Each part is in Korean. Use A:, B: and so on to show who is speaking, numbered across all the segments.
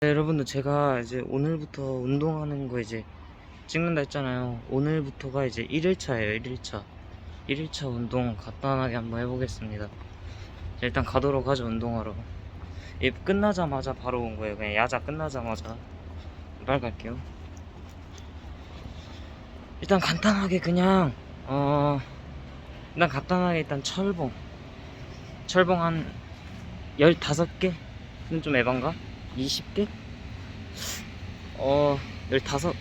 A: 네, 여러분들 제가 이제 오늘부터 운동하는 거 이제 찍는다 했잖아요. 오늘부터가 이제 1일차예요, 1일차. 1일차 운동 간단하게 한번 해보겠습니다. 자, 일단 가도록 하죠, 운동하러. 이 끝나자마자 바로 온 거예요. 그냥 야자 끝나자마자. 빨리 갈게요. 일단 간단하게 그냥, 어, 일단 간단하게 일단 철봉. 철봉 한 15개? 는좀 에반가? 20개? 어, 15.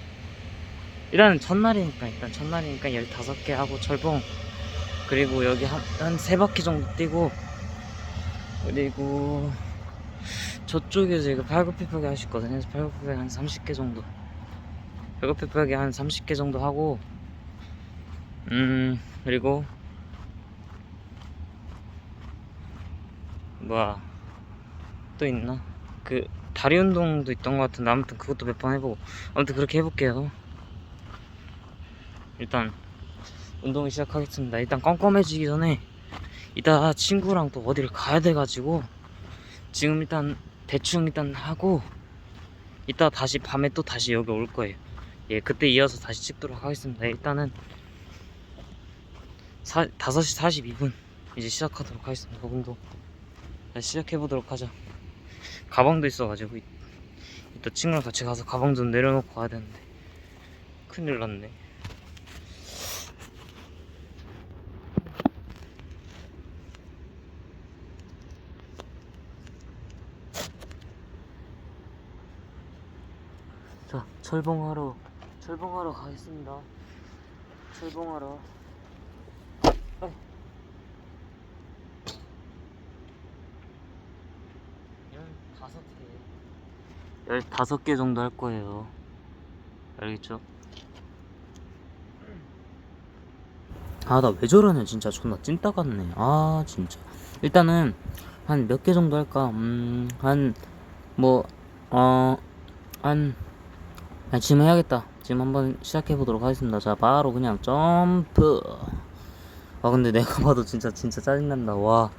A: 일단 첫날이니까, 일단 첫날이니까 15개 하고 철봉. 그리고 여기 한, 한 3바퀴 정도 뛰고. 그리고 저쪽에서 이거 팔굽혀펴기. 그래서 팔굽혀펴기 한 30개 정도. 팔굽혀펴기 한 30개 정도 하고. 음, 그리고. 뭐야. 또 있나? 그 다리 운동도 있던 것 같은데 아무튼 그것도 몇 번 해보고 아무튼 그렇게 해볼게요. 일단 운동을 시작하겠습니다. 일단 껌껌해지기 전에 이따 친구랑 또 어디를 가야 돼가지고 지금 일단 대충 일단 하고 이따 다시 밤에 또 다시 여기 올 거예요. 예 그때 이어서 다시 찍도록 하겠습니다. 일단은 사, 5시 42분 이제 시작하도록 하겠습니다. 운동. 자, 시작해보도록 하죠 가방도 있어가지고 이- 이따 친구랑 같이 가서 가방 좀 내려놓고 가야 되는데 큰일 났네. 자 철봉하러 철봉하러 가겠습니다. 철봉하러 아이. 15개 15개 정도 할 거예요. 알겠죠? 아 나 왜 저러냐 진짜 존나 찐따 같네. 아 진짜. 일단은 한 몇 개 정도 할까? 음한 뭐 어한 아니, 지금 해야겠다. 지금 한번 시작해 보도록 하겠습니다. 자 바로 그냥 점프. 아 근데 내가 봐도 진짜 진짜 짜증난다. 와야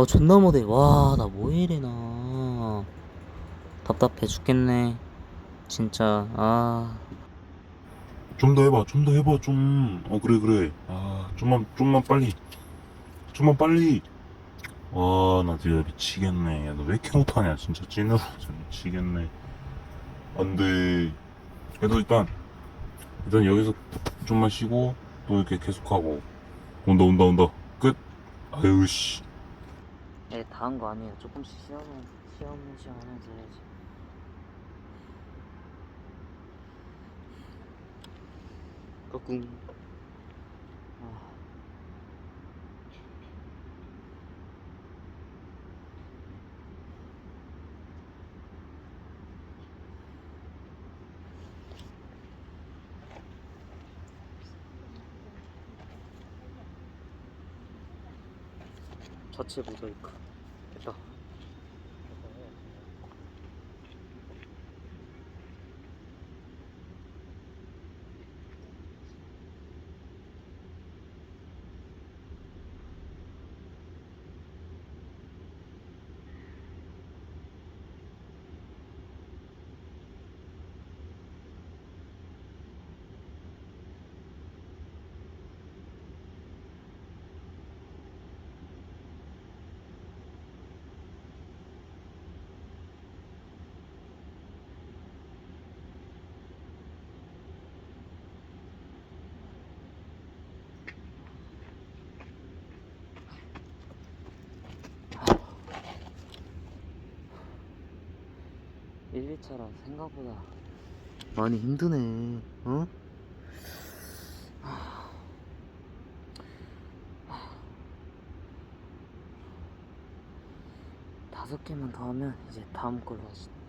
A: 어 존나 못해 와 나 뭐 이래나 답답해 죽겠네 진짜 아
B: 좀 더 해봐, 좀 더 해봐, 좀. 어, 그래, 그래. 아, 좀만, 좀만 빨리. 좀만 빨리. 와, 나 진짜 미치겠네. 야, 너 왜 이렇게 못하냐, 진짜. 찐으로. 진짜 미치겠네. 안 돼. 그래도 일단, 일단 여기서 좀만 쉬고, 또 이렇게 계속하고. 온다, 온다, 온다. 끝. 아유, 씨.
A: 네, 다 한 거 아니에요. 조금씩 시험 시험 시험 하면서 해야지. 까꿍 자체 모자이크 됐다 일 1차라 생각보다 많이 힘드네 어? 다섯 개만 더 하면 이제 다음 걸로 하시 다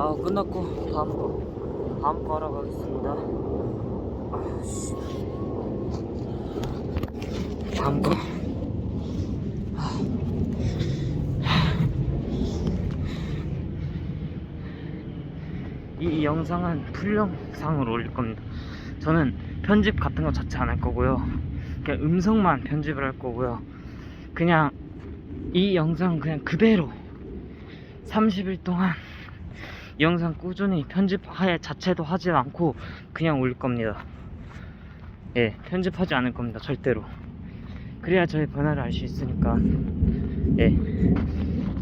A: 아 끝났고 다음 거 다음 거 하러 가겠습니다 아씨 다음 거 이 영상은 풀 영상으로 올릴 겁니다. 저는 편집 같은 거 자체 안 할 거고요. 그냥 음성만 편집을 할 거고요. 그냥 이 영상 그냥 그대로 30일 동안 이 영상 꾸준히 편집하에 자체도 하지 않고 그냥 올릴 겁니다. 예, 편집하지 않을 겁니다. 절대로. 그래야 저의 변화를 알 수 있으니까. 예.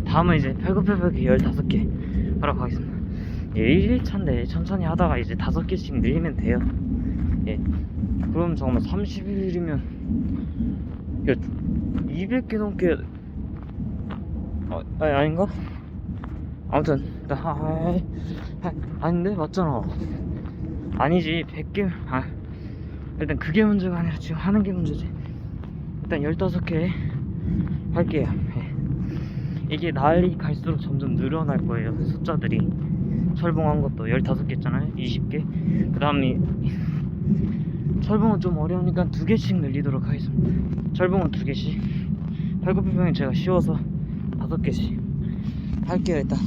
A: 다음은 이제 팔굽혀펴기 15개 하러 가겠습니다. 예, 1일차인데 천천히 하다가 이제 5개씩 늘리면 돼요. 예. 그럼 잠깐만 30일이면 야 200개 넘게 어, 아니, 아닌가? 아무튼 나 아, 아, 아, 아닌데 맞잖아. 아니지 100개 아 일단 그게 문제가 아니라 지금 하는 게 문제지. 일단 15개 할게요. 예. 이게 날이 갈수록 점점 늘어날 거예요. 숫자들이. 철봉한 것도 15개 있잖아요. 20개. 그 다음에 철봉은 좀 어려우니까 두 개씩 늘리도록 하겠습니다. 철봉은 두 개씩. 팔굽혀펴기는 제가 쉬워서 다섯 개씩 할게요 일단.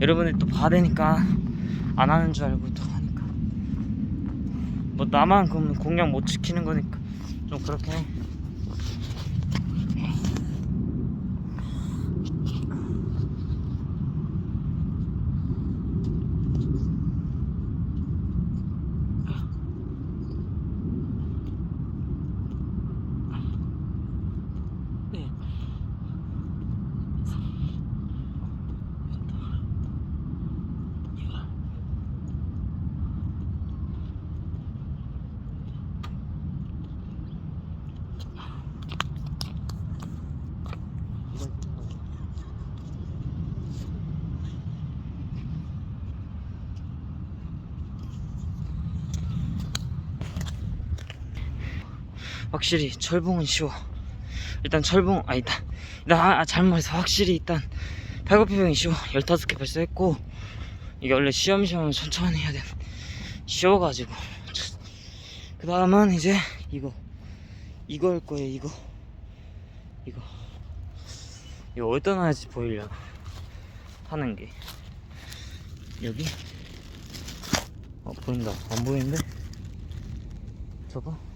A: 여러분들 또 봐대니까 안 하는 줄 알고 또 하니까. 뭐 나만 그럼 공약 못 지키는 거니까 좀 그렇긴 해. 확실히 철봉은 쉬워. 일단 철봉 아니다. 나 아, 잘못해서 확실히 일단 팔굽혀펴기 쉬워. 15개 벌써 했고 이게 원래 시험시험 천천히 해야 돼. 쉬워가지고 그 다음은 이제 이거 이거 할 거예요. 이거 이거 이거 어디다 놔야지 보이려나 하는 게 여기 어 보인다 안 보이는데 저거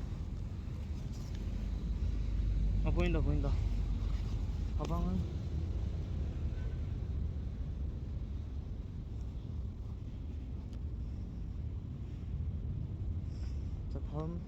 A: 아 보인다 보인다. 가방은? 자 다음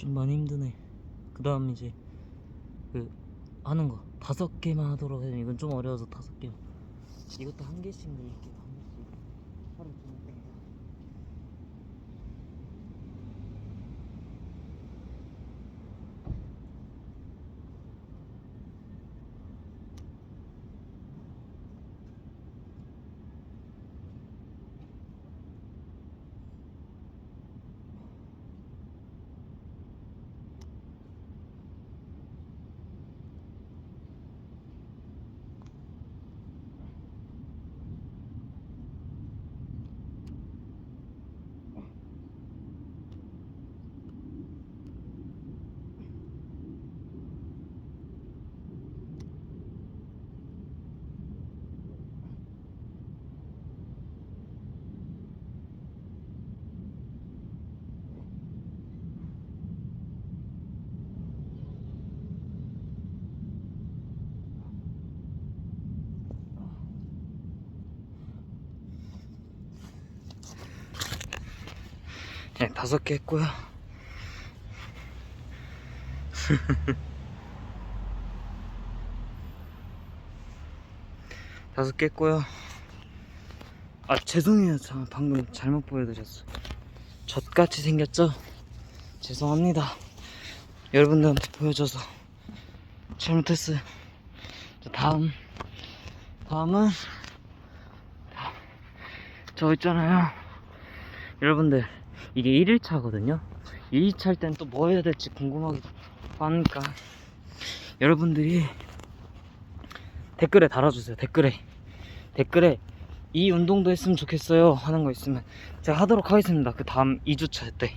A: 좀 많이 힘드네. 그 다음 이제 그 하는 거 다섯 개만 하도록 해요. 이건 좀 어려워서 다섯 개만. 이것도 한 개씩 늘릴게요. 다섯 개 했고요. 다섯 개 했고요. 아 죄송해요. 저 방금 잘못 보여드렸어. 젖같이 생겼죠? 죄송합니다. 여러분들한테 보여줘서 잘못했어요. 자, 다음 다음은 저 있잖아요. 여러분들 이게 1일차거든요. 2일차 할 땐 또 뭐 해야 될지 궁금하기도 하니까 여러분들이 댓글에 달아주세요. 댓글에 댓글에 이 운동도 했으면 좋겠어요 하는 거 있으면 제가 하도록 하겠습니다. 그 다음 2주차 때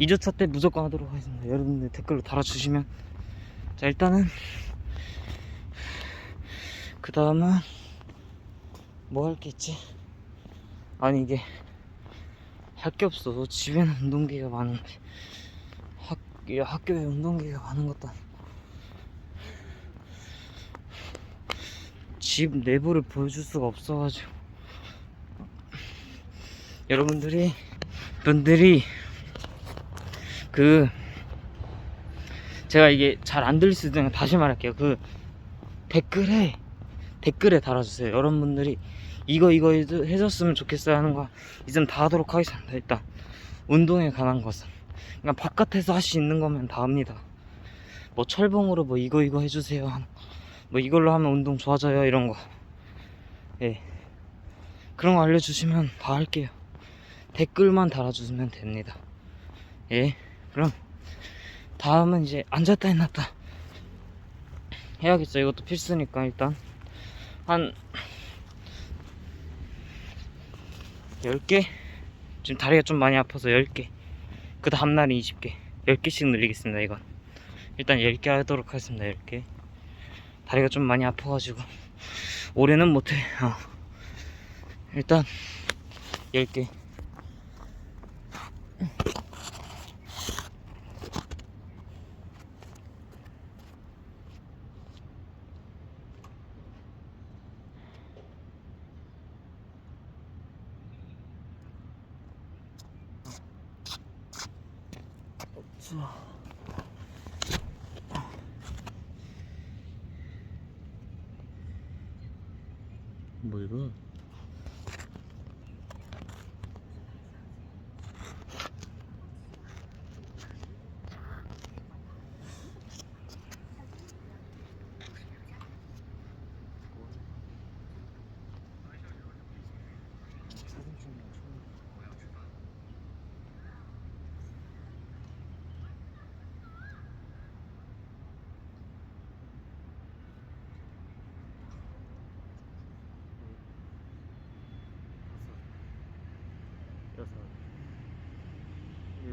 A: 2주차 때 무조건 하도록 하겠습니다. 여러분들 댓글로 달아주시면 자 일단은 그 다음은 뭐 할 게 있지? 아니 이게 할 게 없어. 집에는 운동기가 많은데 학, 이 학교에 운동기가 많은 것도 아니고 집 내부를 보여줄 수가 없어가지고 여러분들이 분들이 그 제가 이게 잘 안 들릴 수도 있는데 다시 말할게요. 그 댓글에 댓글에 달아주세요. 여러분들이 이거 이거 해줬으면 좋겠어요 하는 거 있으면 다 하도록 하겠습니다. 일단 운동에 관한 것은 그냥 바깥에서 할 수 있는 거면 다 합니다. 뭐 철봉으로 뭐 이거 이거 해주세요. 뭐 이걸로 하면 운동 좋아져요 이런 거. 예. 그런 거 알려주시면 다 할게요. 댓글만 달아주시면 됩니다. 예. 그럼 다음은 이제 앉았다 했났다 해야겠죠. 이것도 필수니까 일단 한 10개? 지금 다리가 좀 많이 아파서 10개. 그 다음날은 20개. 10개씩 늘리겠습니다, 이건. 일단 10개 하도록 하겠습니다, 10개. 다리가 좀 많이 아파가지고. 올해는 못해. 어. 일단, 10개. 뭐이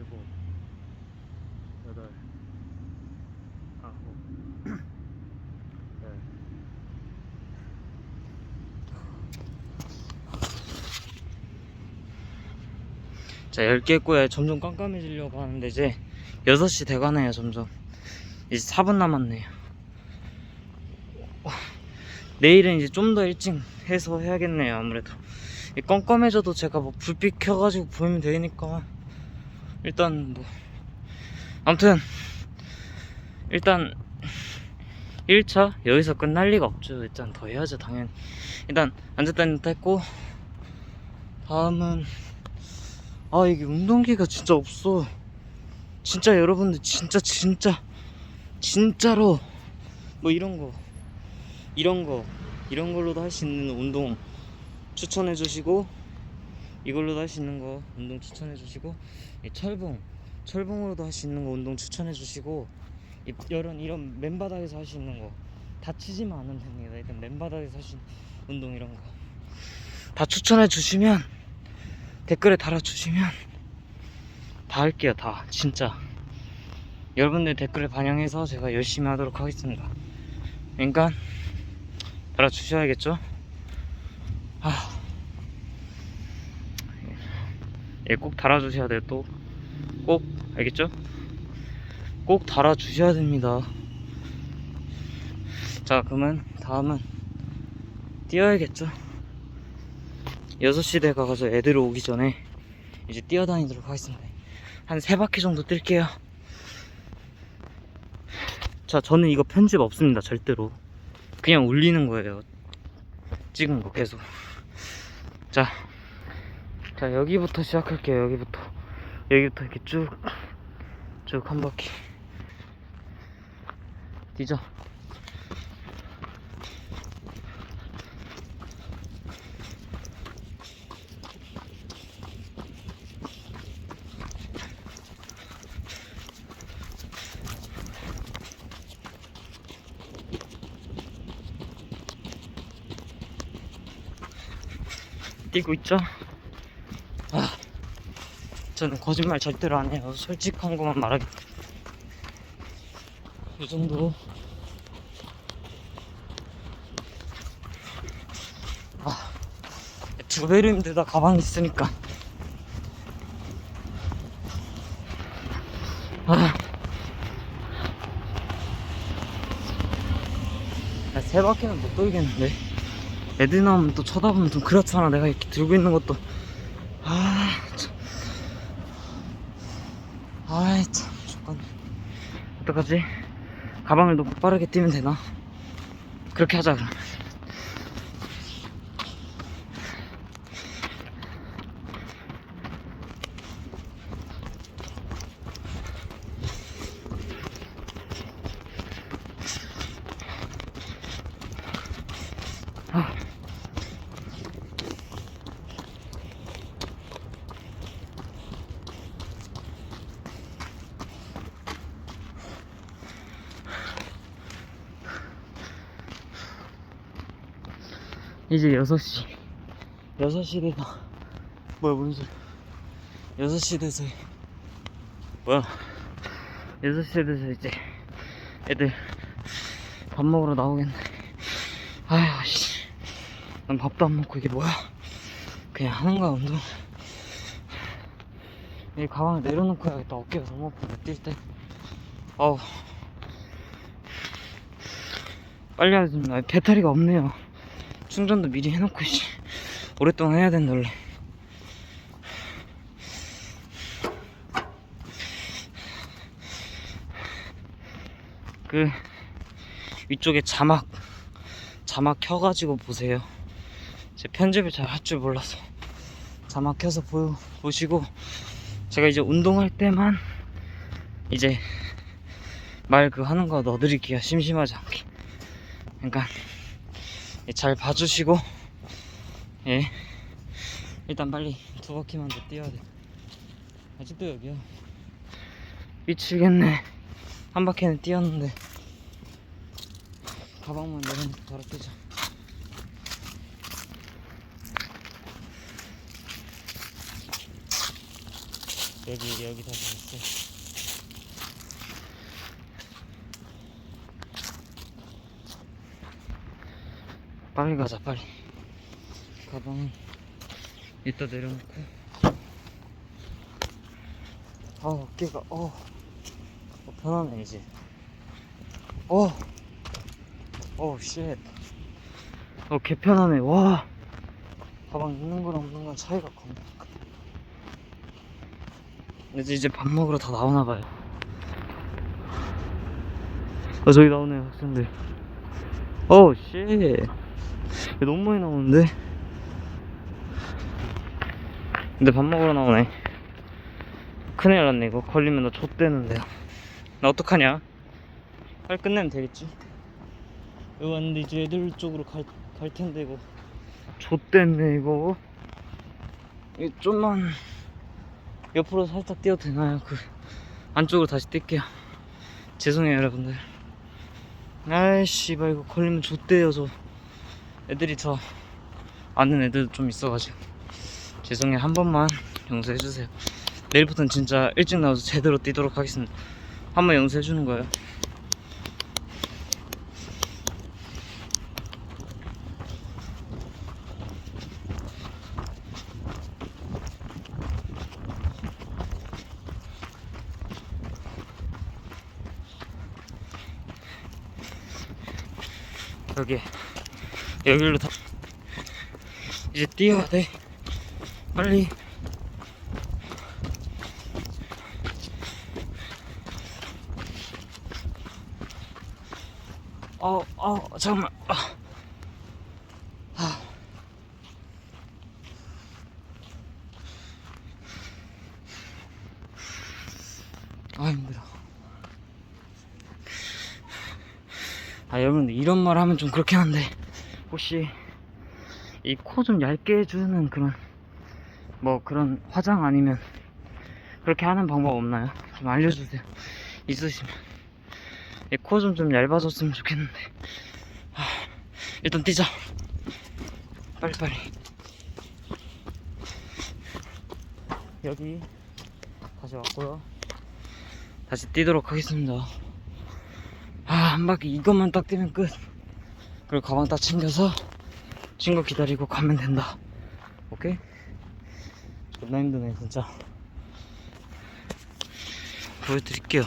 A: 일곱, 여덟, 아홉, 열. 자, 10개 했고요. 점점 깜깜해지려고 하는데 이제 6시 돼가네요, 점점. 이제 4분 남았네요. 내일은 이제 좀 더 일찍 해서 해야겠네요, 아무래도. 이 껌껌해져도 제가 뭐 불빛 켜가지고 보이면 되니까 일단 뭐 아무튼 일단 1차 여기서 끝날 리가 없죠. 일단 더 해야죠 당연히. 일단 앉았다 했고 다음은 아 이게 운동기가 진짜 없어. 진짜 여러분들 진짜 진짜 진짜로 뭐 이런 거 이런 거 이런 걸로도 할 수 있는 운동 추천해 주시고 이걸로도 할 수 있는 거 운동 추천해 주시고 이 철봉 철봉으로도 할 수 있는 거 운동 추천해 주시고 이- 이런 이런 맨바닥에서 할 수 있는 거 다치지만 않으면 됩니다. 일단 맨바닥에서 할 수 있는 운동 이런 거 다 추천해 주시면 댓글에 달아 주시면 다 할게요 다. 진짜. 여러분들 댓글에 반영해서 제가 열심히 하도록 하겠습니다. 그러니까 달아 주셔야겠죠? 아, 예, 꼭 달아주셔야 돼요, 또. 꼭, 알겠죠? 꼭 달아주셔야 됩니다. 자, 그러면 다음은 뛰어야겠죠? 6시 돼 가서 애들 오기 전에 이제 뛰어다니도록 하겠습니다. 한세 바퀴 정도 뛸게요. 자, 저는 이거 편집 없습니다, 절대로. 그냥 올리는 거예요. 찍은 거 계속. 자, 자, 여기부터 시작할게요, 여기부터. 여기부터 이렇게 쭉, 쭉 한 바퀴. 뛰죠. 뛰고 있죠? 아, 저는 거짓말 절대로 안 해요. 솔직한 것만 말하기. 이 정도. 아, 두 배로 힘들다 가방 있으니까. 아. 나세 바퀴는 못 돌겠는데. 애들 나오면 또 쳐다보면 좀 그렇잖아. 내가 이렇게 들고 있는 것도. 아, 참. 아이, 참, 죽겠네. 어떡하지? 가방을 놓고 빠르게 뛰면 되나? 그렇게 하자, 그럼. 이제 6시. 6시 돼서. 뭐야, 무슨 소리. 6시 돼서. 뭐야. 6시 돼서 이제 애들 밥 먹으러 나오겠네. 아휴, 씨. 난 밥도 안 먹고 이게 뭐야. 그냥 하는 거야, 운동. 이 가방을 내려놓고 해야겠다. 어깨가 너무 아프네, 뛸 때. 어우. 빨리 하지. 아, 배터리가 없네요. 충전도 미리 해놓고 씨 오랫동안 해야 된다 원래. 그 위쪽에 자막 자막 켜가지고 보세요. 제 편집을 잘 할 줄 몰라서. 자막 켜서 보, 보시고 제가 이제 운동할 때만 이제 말 그 하는 거 넣어드릴게요. 심심하지 않게. 그러니까 예, 잘 봐주시고 예. 일단 빨리 두 바퀴만 더 뛰어야 돼. 아직도 여기야. 미치겠네. 한 바퀴는 뛰었는데. 가방만 내려놓고 바로 뛰자. 여기 여기 다시 있어 빨리 가자 빨리. 가방은 이따 내려놓고. 아 어깨가 어, 어 편하네 이제. 어. 개편하네. 와. 가방 있는 거랑 없는 건 차이가 겁나 이제 이제 밥 먹으러 다 나오나 봐요. 어 저기 나오네요 학생들. 어쉣 너무 많이 나오는데? 근데 밥 먹으러 나오네. 큰일 났네, 이거. 걸리면 나 좆대는데요. 나 어떡하냐? 빨리 끝내면 되겠지? 여기 왔는데 이제 애들 쪽으로 갈, 갈 텐데, 이거. 좆됐네, 이거. 이거 좀만 옆으로 살짝 뛰어도 되나요? 그, 안쪽으로 다시 뛸게요. 죄송해요, 여러분들. 아이씨, 이거 걸리면 좆대요, 저. 애들이 저 아는 애들 좀 있어가지고. 죄송해요. 한 번만 용서해주세요. 내일부터는 진짜 일찍 나와서 제대로 뛰도록 하겠습니다. 한 번 용서해주는 거예요. 여기 여기로 다 이제 뛰어야 돼 빨리 어, 어, 잠깐만. 아. 아. 아, 힘들어. 아, 여러분, 이런 말 하면 좀 그렇긴 한데. 혹시 이 코 좀 얇게 해주는 그런 뭐 그런 화장 아니면 그렇게 하는 방법 없나요? 좀 알려주세요. 있으시면 이 코 좀 좀 얇아졌으면 좋겠는데 아, 일단 뛰자. 빨리빨리. 여기 다시 왔고요. 다시 뛰도록 하겠습니다. 아, 한 바퀴 이것만 딱 뛰면 끝. 그리고 가방 딱 챙겨서 친구 기다리고 가면 된다. 오케이? 존나 힘드네, 진짜. 보여드릴게요.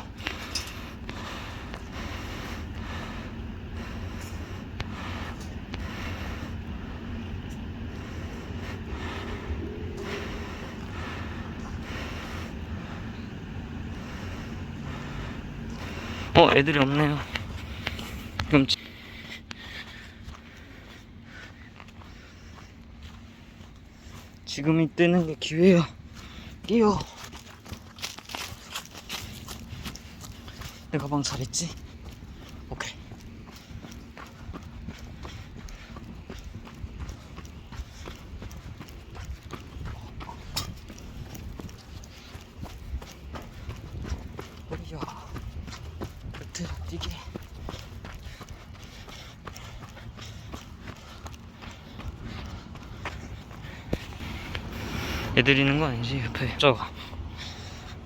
A: 어, 애들이 없네요. 그럼 지- 지금이 뜨는 게 기회야. 끼어. 내 가방 잘했지? 오케이. 어이야. 끝으로 뛰게. 있는 거 아니지 옆에. 저거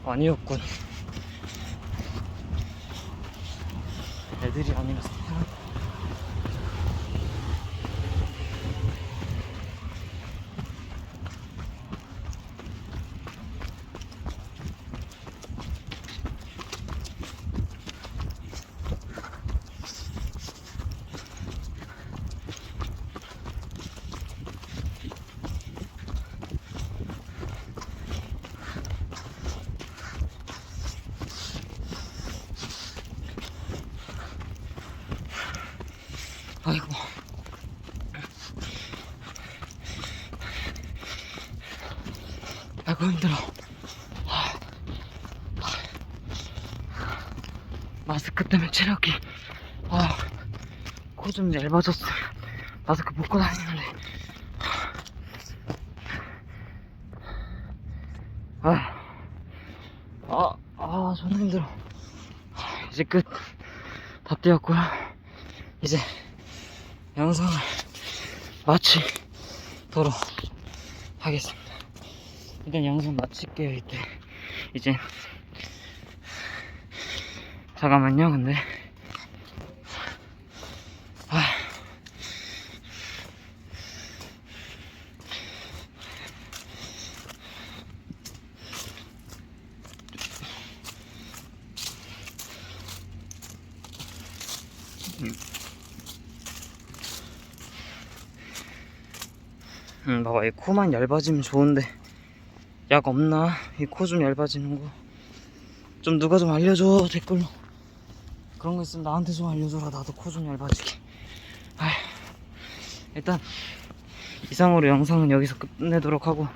A: 아니었군. 애들이 아니라서 사람 아이고 아이고 힘들어. 아, 마스크 때문에 체력이 아, 코좀 얇아졌어 마스크 벗고 다니는데. 아, 아, 아, 존나 힘들어. 이제 끝. 다 뛰었고요. 이제 영상을 마치도록 하겠습니다. 일단 영상 마칠게요, 이때. 이제. 잠깐만요, 근데. 아. 음, 봐봐, 이 코만 얇아지면 좋은데 약 없나? 이 코 좀 얇아지는 거. 좀 누가 좀 알려줘 댓글로. 그런 거 있으면 나한테 좀 알려줘라. 나도 코 좀 얇아지게. 아휴, 일단 이상으로 영상은 여기서 끝내도록 하고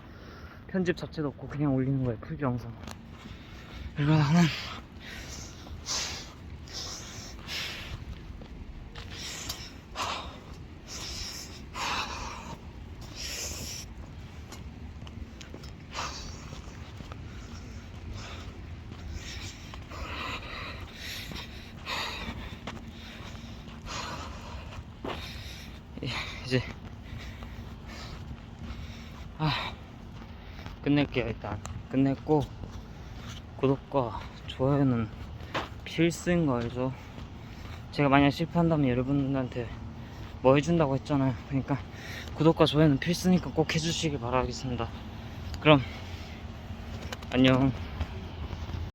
A: 편집 자체도 없고 그냥 올리는 거예요. 풀 영상. 그리고 나는 이제 아 끝낼게요 일단 끝냈고 구독과 좋아요는 필수인 거 알죠? 제가 만약 실패한다면 여러분들한테 뭐 해준다고 했잖아요. 그러니까 구독과 좋아요는 필수니까 꼭 해주시길 바라겠습니다. 그럼 안녕